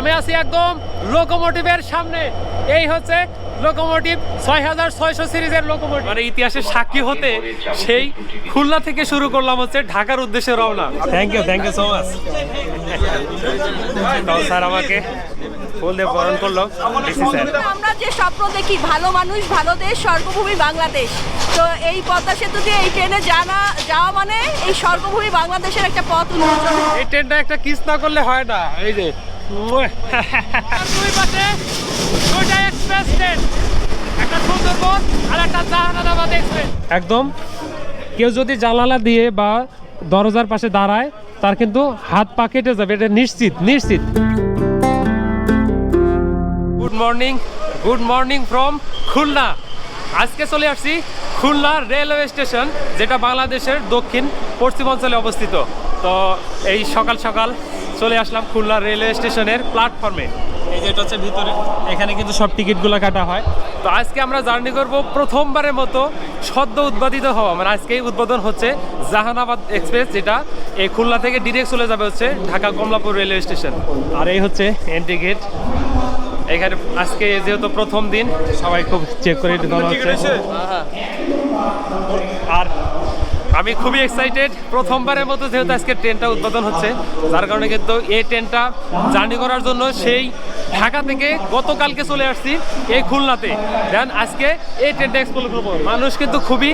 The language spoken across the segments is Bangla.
আমি আছি একদম লোকোমোটিভের সামনে। এই হচ্ছে লোকোমোটিভ ছয় হাজার ছয়শো সিরিজের লোকোমোটিভ মানে ইতিহাসের সাক্ষী হতে সেই খুলনা থেকে শুরু করলাম হচ্ছে ঢাকার উদ্দেশ্যে রওনা। Thank you thank you so much sir আমাকে ফুল দিয়ে বরণ করল। আমরা যে স্বপ্ন দেখি ভালো মানুষ ভালো দেশ স্বর্গভূমি বাংলাদেশ। তো এই পদ্মা সেতু দিয়ে এই ট্রেনে জানা যাওয়া মানে এই স্বর্গভূমি বাংলাদেশের একটা পথ উন্মোচন। এই ট্রেনটা একটা কিস না করলে হয় না। এই যে দুই পাশে দুইটা এক্সপ্রেস ট্রেন একটা সুন্দরবন আর একটা জাহানাবাদ এক্সপ্রেস একদম। কেউ যদি জানালা দিয়ে বা দরজার পাশে দাঁড়ায় তার কিন্তু হাত পা কেটে যাবে। এটা নিশ্চিত নিশ্চিত। Good morning good morning from Khulna. আজকে চলে আসছি খুলনা রেলওয়ে স্টেশন যেটা বাংলাদেশের দক্ষিণ পশ্চিমাঞ্চলে অবস্থিত। তো এই সকাল সকাল চলে আসলাম খুলনা রেলওয়ে স্টেশনের প্ল্যাটফর্মে। এই যেটা হচ্ছে ভিতরে এখানে কিন্তু সব টিকিটগুলো কাটা হয়। তো আজকে আমরা জার্নি করব প্রথমবারের মতো সদ্য উদ্বোধিত হওয়া মানে আজকেই উদ্বোধন হচ্ছে জাহানাবাদ এক্সপ্রেস যেটা এই খুলনা থেকে ডিরেক্ট চলে যাবে হচ্ছে ঢাকা কমলাপুর রেলওয়ে স্টেশন। আর এই হচ্ছে এন্ট্রি গেট এখানে আজকে যেহেতু প্রথম দিন সবাই খুব চেক করে হচ্ছে। আর আমি খুবই এক্সাইটেড প্রথমবারের মতো যেহেতু আজকে ট্রেনটা উদ্বোধন হচ্ছে, যার কারণে কিন্তু এই ট্রেনটা জার্নি করার জন্য সেই ঢাকা থেকে গতকালকে চলে আসছি এই খুলনাতে। দেন আজকে এই ট্রেনটা এক্সপ্লোর করব। মানুষ কিন্তু খুবই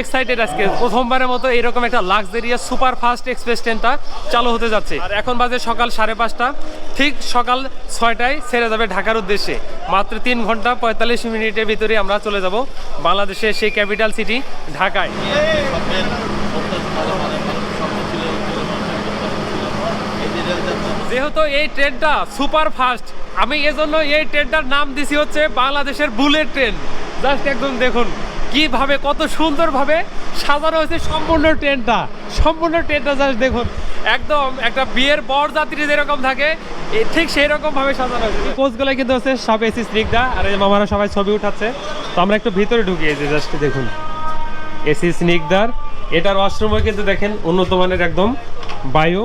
এক্সাইটেড আজকে। প্রথমবারের মতো এরকম একটা লাক্সারিয়াস সুপার ফাস্ট এক্সপ্রেস ট্রেনটা চালু হতে যাচ্ছে। আর এখন বাজে সকাল সাড়ে পাঁচটা। ঠিক সকাল ছয়টায় ছেড়ে যাবে ঢাকার উদ্দেশ্যে। মাত্র তিন ঘণ্টা পঁয়তাল্লিশ মিনিটের ভিতরে আমরা চলে যাব বাংলাদেশের সেই ক্যাপিটাল সিটি ঢাকায়। যেহেতু এই ট্রেনটা সুপার ফাস্ট, আমি এজন্য এই ট্রেনটার নাম দিছি হচ্ছে বাংলাদেশের বুলেট ট্রেন। জাস্ট একদম দেখুন কীভাবে, কত সুন্দরভাবে সাজানো হয়েছে সম্পূর্ণ ট্রেনটা। সম্পূর্ণ ট্রেনটা জাস্ট দেখুন, একদম একটা বিয়ের বর যাত্রী যেরকম থাকে ঠিক সেই রকম ভাবে সাজানো হয়েছে। কোচগুলো কিন্তু হচ্ছে সব এসি স্নিগ্ধা, আর এই মামারা সবাই ছবি উঠাচ্ছে, তো আমরা একটু ভিতরে ঢুকিয়েছি জাস্ট দেখুন। এসি স্নিগ্ধার, এটার ওয়াশরুমও কিন্তু দেখেন উন্নত মানের একদম বায়ু।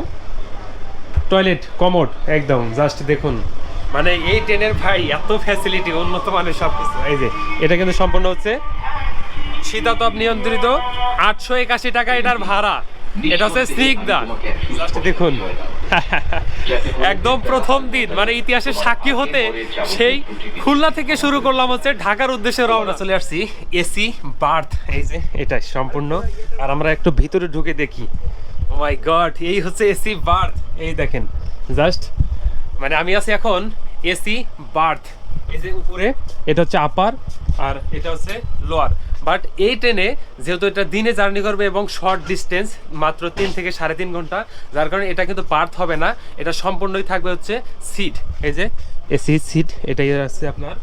টয়লেট কমোড একদম জাস্ট দেখুন। মানে এই ট্রেনের ভাই এত ফ্যাসিলিটি উন্নত মানের সব কিছু এই যে এটা কিন্তু সম্পূর্ণ হচ্ছে শীতাতপ নিয়ন্ত্রিত আটশো একাশি টাকা এটার ভাড়া। এটা হচ্ছে স্নিগ্ধা। জাস্ট দেখুন। একদম প্রথম দিন মানে ইতিহাসের সাক্ষী হতে সেই খুলনা থেকে শুরু করলাম হচ্ছে ঢাকার উদ্দেশ্যে রওনা চলে আসছি এসি বার্থ এই যে এটাই সম্পূর্ণ। আর আমরা একটু ভিতরে ঢুকে দেখি। ও মাই গড এই হচ্ছে এসি বার্থ এই দেখেন জাস্ট মানে আমি আছি এখন এসি বার্থ এই যে উপরে, এটা হচ্ছে আপার আর এটা হচ্ছে লোয়ার বাট এই ট্রেনে যেহেতু এটা দিনে জার্নি করবে এবং শর্ট ডিস্টেন্স মাত্র তিন থেকে সাড়ে তিন ঘণ্টা, যার কারণে এটা কিন্তু বার্থ হবে না, এটা সম্পূর্ণই থাকবে হচ্ছে সিট এই যে এসি সিট এটাই আছে আপনার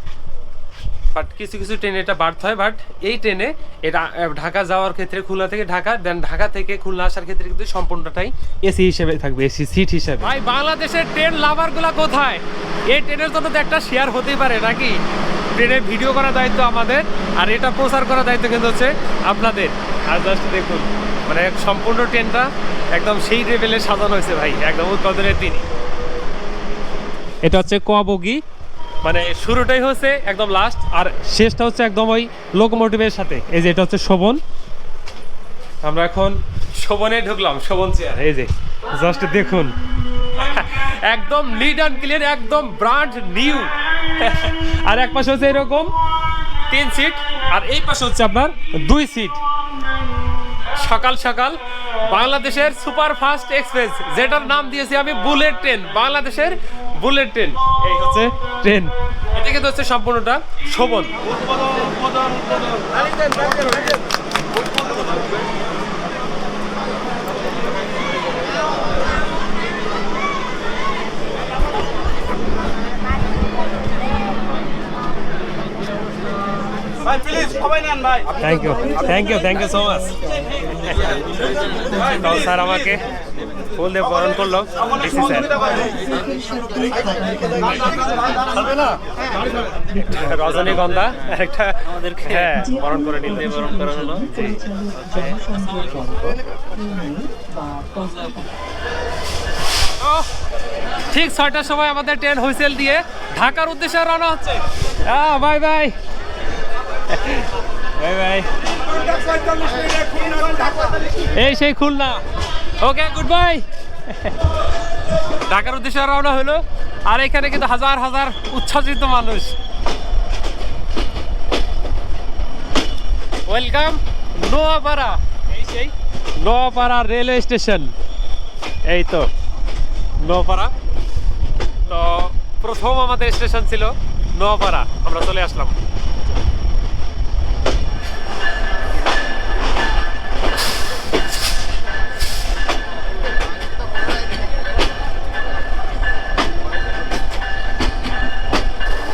বাট কিছু কিছু ট্রেনে এটা বার্থ হয় বাট এই ট্রেনে এটা ঢাকা যাওয়ার ক্ষেত্রে খুলনা থেকে ঢাকা দেন ঢাকা থেকে খুলনা আসার ক্ষেত্রে কিন্তু সম্পূর্ণটাই এসি হিসেবে থাকবে এসি সিট হিসেবে। ভাই বাংলাদেশের ট্রেন লাভারগুলা কোথায়? এই ট্রেনের জন্য তো একটা শেয়ার হতেই পারে নাকি? ট্রেনের ভিডিও করার দায়িত্ব আমাদের আর এটা প্রচার করার দায়িত্ব কিন্তু হচ্ছে আপনাদের। আর জাস্ট দেখুন মানে সম্পূর্ণ ট্রেনটা একদম সেই লেভেলে সাজানো হয়েছে ভাই একদম উদ্বোধনের দিনই। এটা হচ্ছে ক বগি মানে শুরুটাই হচ্ছে একদম লাস্ট আর শেষটা হচ্ছে একদম ওই লোকোমোটিভের সাথে। এই যে এটা হচ্ছে শোভন। আমরা এখন শোভনে ঢুকলাম, শোভন চেয়ার এই যে। জাস্ট দেখুন। একদম নিট অ্যান্ড ক্লিয়ার একদম ব্রান্ড নিউ আর এক পাশে হচ্ছে এরকম তিন সিট আর এই পাশে হচ্ছে আপনার দুই সিট সকাল সকাল বাংলাদেশের সুপার ফাস্ট এক্সপ্রেস, যেটার নাম দিয়েছি আমি বুলেট ট্রেন, বাংলাদেশের বুলেট ট্রেন। এই হচ্ছে ট্রেন। এটা কিন্তু হচ্ছে সম্পূর্ণটা Sovan. Thank you thank you thank you so much sir আমাকে ফুল দিয়ে বরণ করল ডিসি স্যার। রজনীগন্ধা, একটা হ্যাঁ বরণ করে নিতে বরণ করা হলো। ঠিক ছয়টার সময় আমাদের ট্রেন হুইসেল দিয়ে ঢাকার উদ্দেশ্যে রওনা হচ্ছে। Bye bye. Bye bye. এই সেই খুলনা। ওকে গুড বাই ঢাকার উদ্দেশ্যে রওনা হলো। আর এখানে কিন্তু হাজার হাজার উচ্ছ্বাসিত মানুষ। ওয়েলকাম নোয়াপাড়া এই সেই। নোয়াপাড়া রেলওয়ে স্টেশন এই তো নোয়াপাড়া তো প্রথম আমাদের স্টেশন ছিল নোয়াপাড়া আমরা চলে আসলাম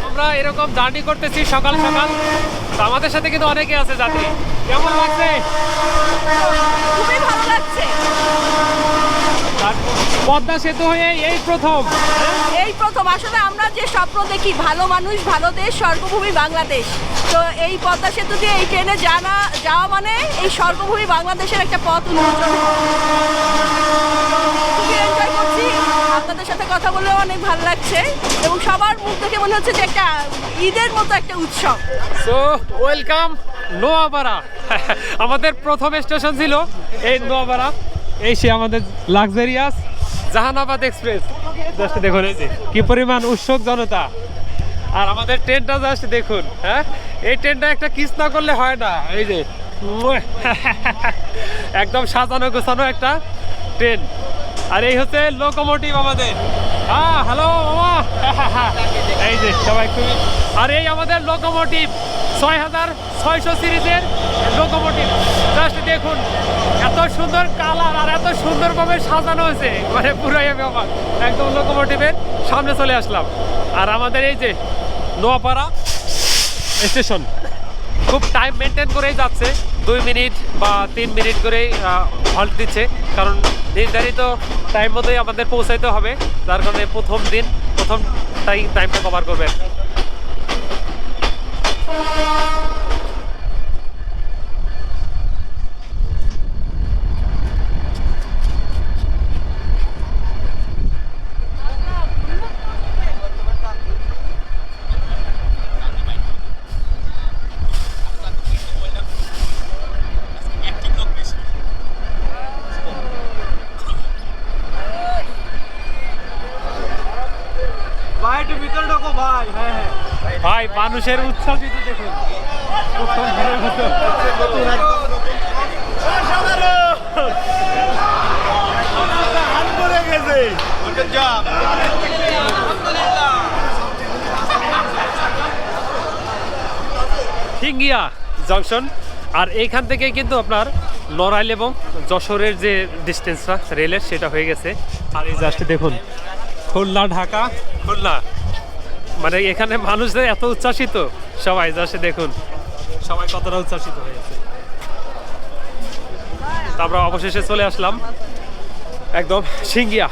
আমরা এরকম জার্নি করতেছি সকাল সকাল। তো আমাদের সাথে কিন্তু অনেকে আছে যাত্রী। কেমন লাগছে? খুবই ভালো লাগছে। পদ্মা সেতু হয়ে এই প্রথম। এই প্রথম। আসলে আমরা যে স্বপ্ন দেখি ভালো মানুষ ভালো দেশ স্বর্গভূমি বাংলাদেশ। তো এই পদ্মা সেতু দিয়ে এই ট্রেনে জানা যাওয়া মানে এই স্বর্গভূমি বাংলাদেশের একটা পথ উন্মোচন খুবই এনজয় করছি আপনাদের সাথে কথা বলে অনেক ভালো লাগছে এবং সবার মুখ দেখে মনে হচ্ছে যে একটা ঈদের মতো একটা উৎসব। সো ওয়েলকাম নোয়াপাড়া আমাদের প্রথম স্টেশন ছিল এই নোয়াপাড়া এই সে আমাদের লাক্সারিয়াস জাহানাবাদ এক্সপ্রেস জাস্ট দেখুন এই যে, কি পরিমাণ উৎসুক জনতা। আর আমাদের ট্রেনটা জাস্ট দেখুন হ্যাঁ? এই ট্রেনটা একটা কিস না করলে হয় না। এই যে একদম সাজানো গোছানো একটা ট্রেন। আর এই হচ্ছে লোকোমোটিভ আমাদের। হ্যাঁ হ্যালো মামা। এই যে, সবাই খুবই আর এই আমাদের লোকোমোটিভ ছয় হাজার ছয়শো সিরিজের লোকোমোটিভ জাস্ট দেখুন, এত সুন্দর কালার আর এত সুন্দরভাবে সাজানো হয়েছে। মানে পুরাই আমি অবাক। একদম লোকোমোটিভের সামনে চলে আসলাম। আর আমাদের এই যে নোয়াপাড়া স্টেশন খুব টাইম মেনটেন করেই যাচ্ছে। দুই মিনিট বা তিন মিনিট করেই হল্ট দিচ্ছে। কারণ নির্ধারিত টাইম মতোই আমাদের পৌঁছাইতে হবে। যার কারণে প্রথম দিন, প্রথম টাইম টাইমটা কভার করবেন ভাই একটু ভিতরে ঢোকো ভাই হ্যাঁ হ্যাঁ ভাই মানুষের উৎসাহ যদি দেখুন জংশন। আর এইখান থেকে কিন্তু আপনার নড়াইল এবং যশোরের যে ডিস্টেন্সটা রেলের সেটা হয়ে গেছে। আর এই জাস্ট দেখুন, খুলনা, ঢাকা। খুলনা। মানে এখানে মানুষদের এত উচ্ছ্বাসিত? সবাই জাস্ট দেখুন। সবাই কতটা উচ্ছ্বাসিত হয়েছে গেছে। তো আমরা অবশেষে চলে আসলাম। একদম সিঙ্গিয়া।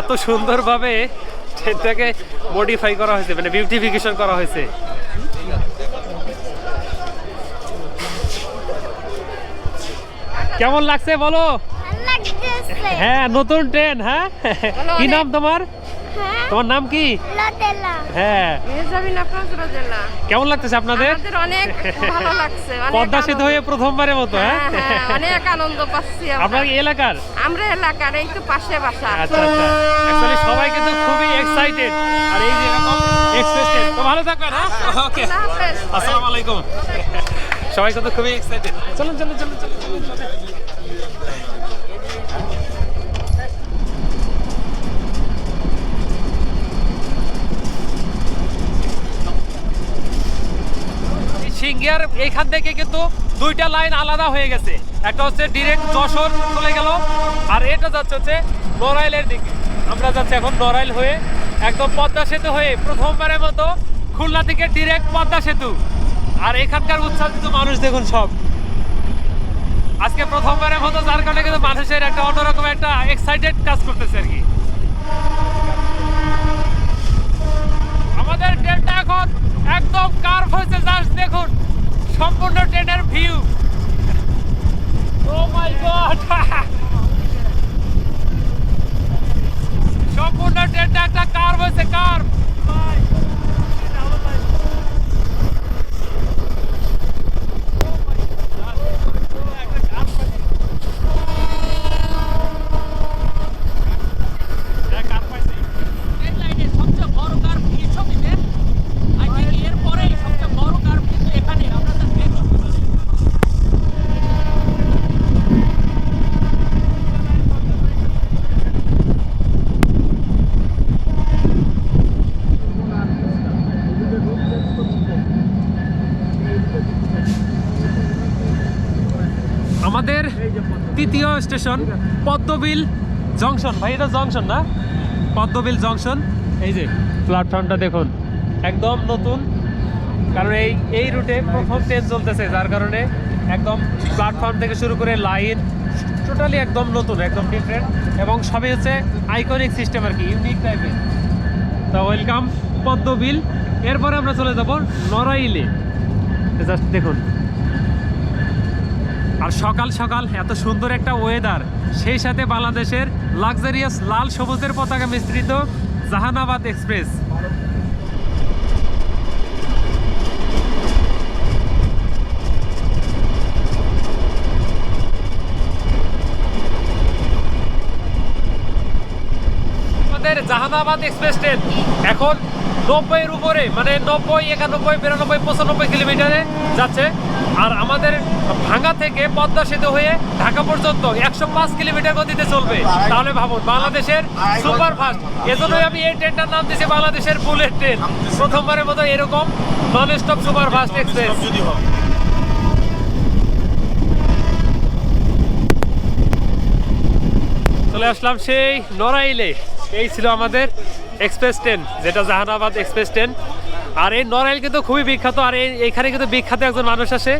এত সুন্দরভাবে ট্রেনটাকে মডিফাই করা হয়েছে মানে বিউটিফিকেশন করা হয়েছে। কেমন লাগছে বলো? হ্যাঁ নতুন ট্রেন হ্যাঁ? কি নাম তোমার? তোমার নাম কি? হ্যাঁ। কেমন লাগতেছে আপনাদের? অনেক ভালো লাগছে পদ্মা সেতু হয়ে প্রথমবারের মতো হ্যাঁ? হ্যাঁ, হ্যাঁ, অনেক আনন্দ পাচ্ছি আপনার এলাকার? আমরা এলাকার এই তো পাশে বাসা। আচ্ছা আচ্ছা। অ্যাকচুয়ালি সবাই কিন্তু খুবই এক্সাইটেড আর এই যে এরকম এক্সপ্রেস তো ভালো থাকবেন হ্যাঁ? ওকে আসসালামু আলাইকুম। সবাই কিন্তু খুবই এক্সাইটেড চলুন চলুন চলুন চলুন চলুন, সিঙ্গিয়ার এইখান থেকে কিন্তু দুইটা লাইন আলাদা হয়ে গেছে। একটা হচ্ছে ডিরেক্ট যশোর চলে গেল, আর এটা যাচ্ছে হচ্ছে নড়াইলের দিকে। আমরা যাচ্ছি এখন নড়াইল হয়ে একদম পদ্মা সেতু হয়ে প্রথমবারের মতো খুলনা থেকে ডিরেক্ট পদ্মা সেতু। আর এখানকার উচ্ছ্বাসিত মানুষ দেখুন সব। আজকে প্রথমবারের মতো যার কারণে কিন্তু মানুষের একটা অন্যরকম একটা এক্সাইটেড কাজ করতেছে আর কি। আমাদের ট্রেনটা একদম কার্ভ হয়েছে জাস্ট দেখুন, সম্পূর্ণ ট্রেনের ভিউ ও মাই গড সম্পূর্ণ ট্রেনটা একটা কার্ভ হয়েছে কার্ভ স্টেশন, পদ্মবিল জংশন। ভাই, এটা জংশন না? পদ্মবিল জংশন। এই যে প্ল্যাটফর্মটা দেখুন। একদম নতুন। কারণ এই এই রুটে প্রথম ট্রেন চলতেছে, যার কারণে একদম প্ল্যাটফর্ম থেকে শুরু করে লাইন টোটালি একদম নতুন, একদম ডিফারেন্ট এবং সবই হচ্ছে আইকনিক সিস্টেম আর কি ইউনিক টাইপের তা ওয়েলকাম পদ্মবিল। এরপরে আমরা চলে যাব নড়াইলে। জাস্ট দেখুন। আর সকাল সকাল এত সুন্দর একটা ওয়েদার সেই সাথে বাংলাদেশের লাক্সারিয়াস লাল সবুজের পতাকা মিশ্রিত Jahanabad express Jahanabad express train এখন নব্বইয়ের উপরে মানে নব্বই একানব্বই বিরানব্বই পঁচানব্বই কিলোমিটারে যাচ্ছে। আর আমাদের ভাঙ্গা থেকে পদ্মা সেতু হয়ে ঢাকা পর্যন্ত একশো পাঁচ কিলোমিটার গতিতে চলবে। তাহলে ভাবুন বাংলাদেশের সুপার ফাস্ট এজন্যই আমি এই ট্রেনটার নাম দিয়েছি বাংলাদেশের বুলেট ট্রেন। প্রথমবারের মতো এরকম non stop super fast express চলে আসলাম সেই নড়াইলে। এই ছিল আমাদের এক্সপ্রেস ট্রেন যেটা জাহানাবাদ এক্সপ্রেস ট্রেন আর এই নড়াইল কিন্তু খুবই বিখ্যাত, আর এই এখানে কিন্তু বিখ্যাত একজন মানুষ আসে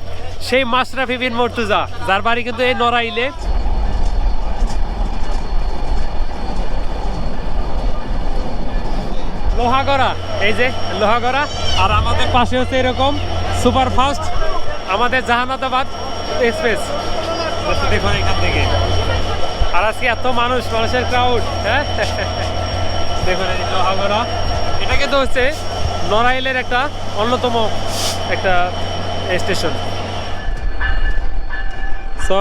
সেই মাশরাফি বিন মর্তুজা, যার বাড়ি কিন্তু এই নড়াইলে। লোহাগড়া, এই যে লোহাগড়া, আর আমাদের পাশে হচ্ছে এরকম সুপারফাস্ট আমাদের জাহানাবাদ এক্সপ্রেস দেখুন এখান থেকে। আর আজকে এত মানুষ, মানুষের ক্রাউড হ্যাঁ? দেখুন লোহাগড়া এটা কিন্তু হচ্ছে নড়াইলের একটা অন্যতম একটা station so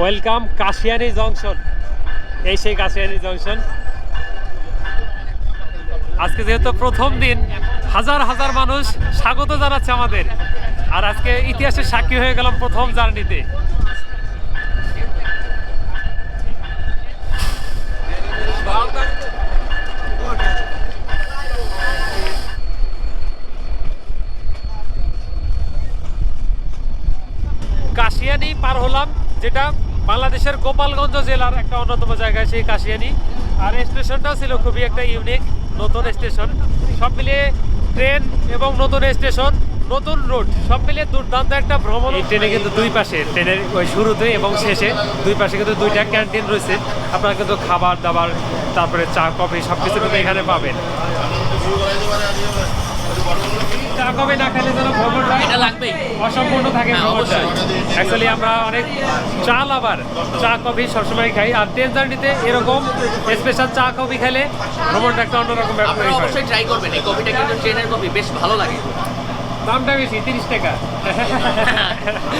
welcome Kashiani junction এই সেই কাশিয়ানি জংশন আজকে যেহেতু প্রথম দিন, হাজার হাজার মানুষ স্বাগত জানাচ্ছে আমাদের। আর আজকে ইতিহাসের সাক্ষী হয়ে গেলাম প্রথম জার্নিতে। কাশিয়ানি পার হলাম, যেটা বাংলাদেশের গোপালগঞ্জ জেলার একটা অন্যতম জায়গায় সেই কাশিয়ানি। আর স্টেশনটাও ছিল খুবই একটা ইউনিক নতুন স্টেশন। সব মিলিয়ে ট্রেন এবং নতুন স্টেশন, নতুন রুট সব মিলিয়ে দুর্দান্ত একটা ভ্রমণ। এই ট্রেনে কিন্তু দুই পাশে, ট্রেনের ওই শুরুতে এবং শেষে দুই পাশে কিন্তু দুইটা ক্যান্টিন রয়েছে। আপনারা কিন্তু খাবার দাবার, তারপরে চা, কফি সব কিছু কিন্তু এখানে পাবেন। চা কফি না খেলে যেন ভ্রমণটা এটা লাগবেই অসম্পূর্ণ থাকে হ্যাঁ, ভ্রমণটা অ্যাকচুয়ালি আমরা অনেক চা লাভার। চা কফি সবসময় খাই। আর ট্রেন জার্নিতে এরকম স্পেশাল চা কফি খেলে ভ্রমণটা একটা অন্যরকম ব্যাপার অবশ্যই ট্রাই করবেন। এই কফিটা কিন্তু ট্রেনের কফি। বেশ ভালো লাগে। দামটা বেশি তিরিশ টাকা।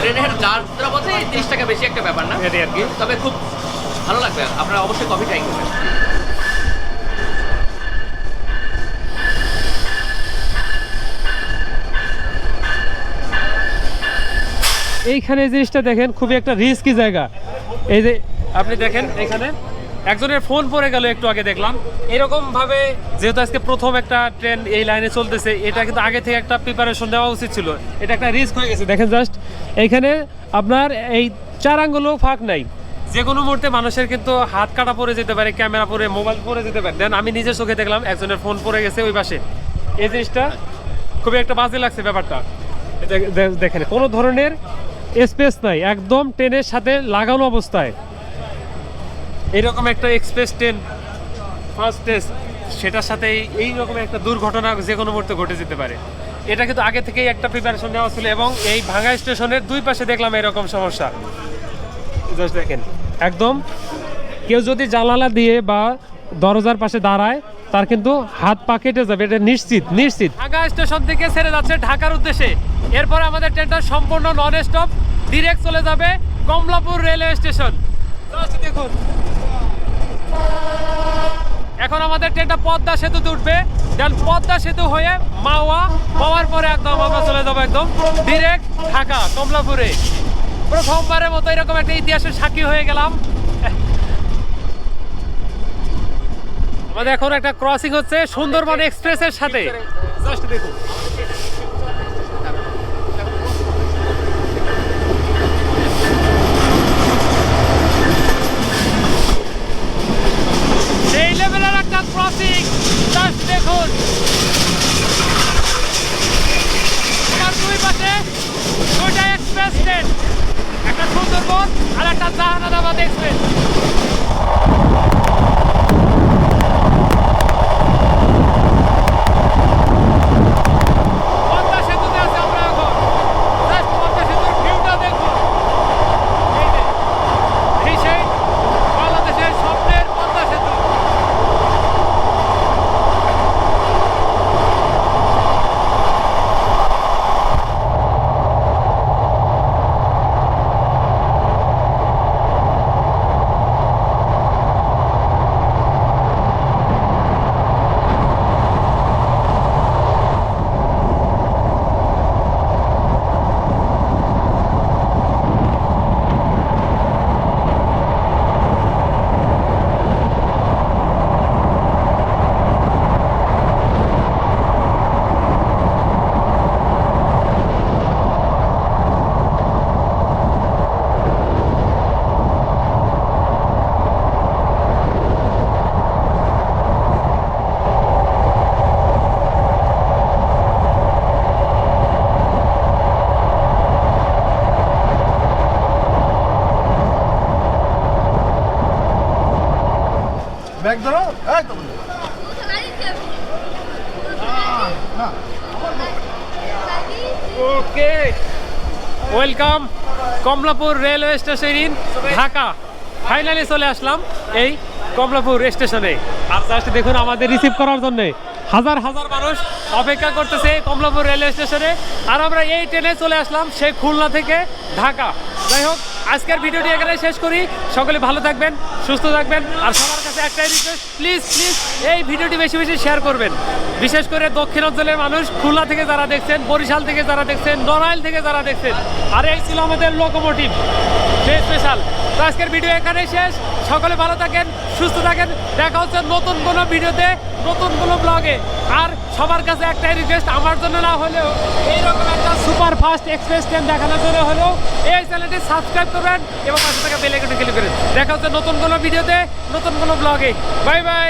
ট্রেনের যাত্রা পথে তিরিশ টাকা বেশি একটা ব্যাপার না। এটাই আর কি। তবে খুব ভালো লাগবে। আপনারা অবশ্যই কফি ট্রাই করবেন। এইখানে এই জিনিসটা দেখেন, খুবই একটা রিস্কি জায়গা। এই যে, আপনি দেখেন এখানে, একজনের ফোন পড়ে গেল একটু আগে দেখলাম। এরকম ভাবে যেহেতু আজকে প্রথম একটা ট্রেন এই লাইনে চলতেছে, এটা কিন্তু আগে থেকে একটা প্রিপারেশন নেওয়া উচিত ছিল। এটা একটা রিস্ক হয়ে গেছে। দেখেন জাস্ট এইখানে আপনার এই চার আঙ্গুলও ফাঁক নাই। যে কোনো মুহূর্তে মানুষের কিন্তু হাত কাটা পড়ে যেতে পারে ক্যামেরা পরে মোবাইল পরে যেতে পারে। দেন আমি নিজের চোখে দেখলাম, একজনের ফোন পড়ে গেছে ওই পাশে। এই জিনিসটা খুবই একটা বাজে লাগছে ব্যাপারটা। দেখেন, কোনো ধরনের স্পেস নাই, একদম ট্রেনের সাথে লাগানো অবস্থায়। এরকম একটা এক্সপ্রেস ট্রেন ফার্স্ট সেটার সাথে এই- রকম একটা দুর্ঘটনা যে কোনো মুহূর্তে ঘটে যেতে পারে। এটা কিন্তু আগে থেকেই একটা প্রিপারেশন নেওয়া ছিল এবং এই ভাঙা স্টেশনের দুই পাশে দেখলাম এরকম সমস্যা। দেখেন। একদম, কেউ যদি জানালা দিয়ে বা দরজার পাশে দাঁড়ায় তার কিন্তু হাত পা কেটে যাবে, এটা নিশ্চিত নিশ্চিত। ঢাকা স্টেশন থেকে ছেড়ে যাচ্ছে ঢাকার উদ্দেশ্যে। এরপর আমাদের ট্রেনটা সম্পূর্ণ নন স্টপ ডিরেক্ট চলে যাবে কমলাপুর রেলওয়ে স্টেশন। দেখুন। এখন আমাদের ট্রেনটা পদ্মা সেতুতে উঠবে। দেন পদ্মা সেতু হয়ে মাওয়া, মাওয়ার পরে একদম আমরা চলে যাব একদম ডিরেক্ট ঢাকা, কমলাপুরে। প্রথমবারের মতো এরকম একটা ইতিহাসের সাক্ষী হয়ে গেলাম। আমাদের এখন একটা ক্রসিং হচ্ছে সুন্দরবন এক্সপ্রেসের সাথে। জাস্ট দেখুন। সেই লেভেলের একটা ক্রসিং জাস্ট দেখুন। দুই পাশে দুইটা এক্সপ্রেস ট্রেন একটা সুন্দরবন আর একটা জাহানাবাদ এক্সপ্রেস পদ্মা সেতুতে আছি আমরা এখন জাস্ট পদ্মা সেতুর ভিউটা দেখুন এই যে এই সেই বাংলাদেশের স্বপ্নের পদ্মা সেতু ব্যাগ ধরো, এই তো। Okay, welcome Kamalapur railway station in Dhaka. Finally চলে আসলাম এই কমলাপুর স্টেশনে। আর জাস্ট দেখুন আমাদের রিসিভ করার জন্য হাজার হাজার মানুষ অপেক্ষা করতেছে কমলাপুর রেলওয়ে স্টেশনে। আর আমরা এই ট্রেনে চলে আসলাম সেই খুলনা থেকে ঢাকা। যাই হোক, আজকের ভিডিওটি এখানে শেষ করি। সকলে ভালো থাকবেন। সুস্থ থাকবেন। আর সবার কাছে একটাই রিকোয়েস্ট প্লিজ প্লিজ এই ভিডিওটি বেশি বেশি শেয়ার করবেন। বিশেষ করে দক্ষিণ অঞ্চলের মানুষ, খুলনা থেকে যারা দেখছেন, বরিশাল থেকে যারা দেখছেন, নড়াইল থেকে যারা দেখছেন, আর এই ছিল আমাদের লোকোমোটিভ সেই স্পেশাল তো আজকের ভিডিও এখানে শেষ। সকলে ভালো থাকেন, সুস্থ থাকেন। দেখা হচ্ছে নতুন কোনো ভিডিওতে, নতুন কোনো ব্লগে আর সবার কাছে একটাই রিকোয়েস্ট আমার জন্য না হলেও এইরকম একটা সুপার ফাস্ট এক্সপ্রেস ট্রেন দেখানোর জন্য হলেও এই চ্যানেলটি সাবস্ক্রাইব করবেন এবং পাশে থাকা বেল আইকনটি ক্লিক করবেন দেখা হচ্ছে নতুন কোনো ভিডিওতে, নতুন কোনো ব্লগে বাই বাই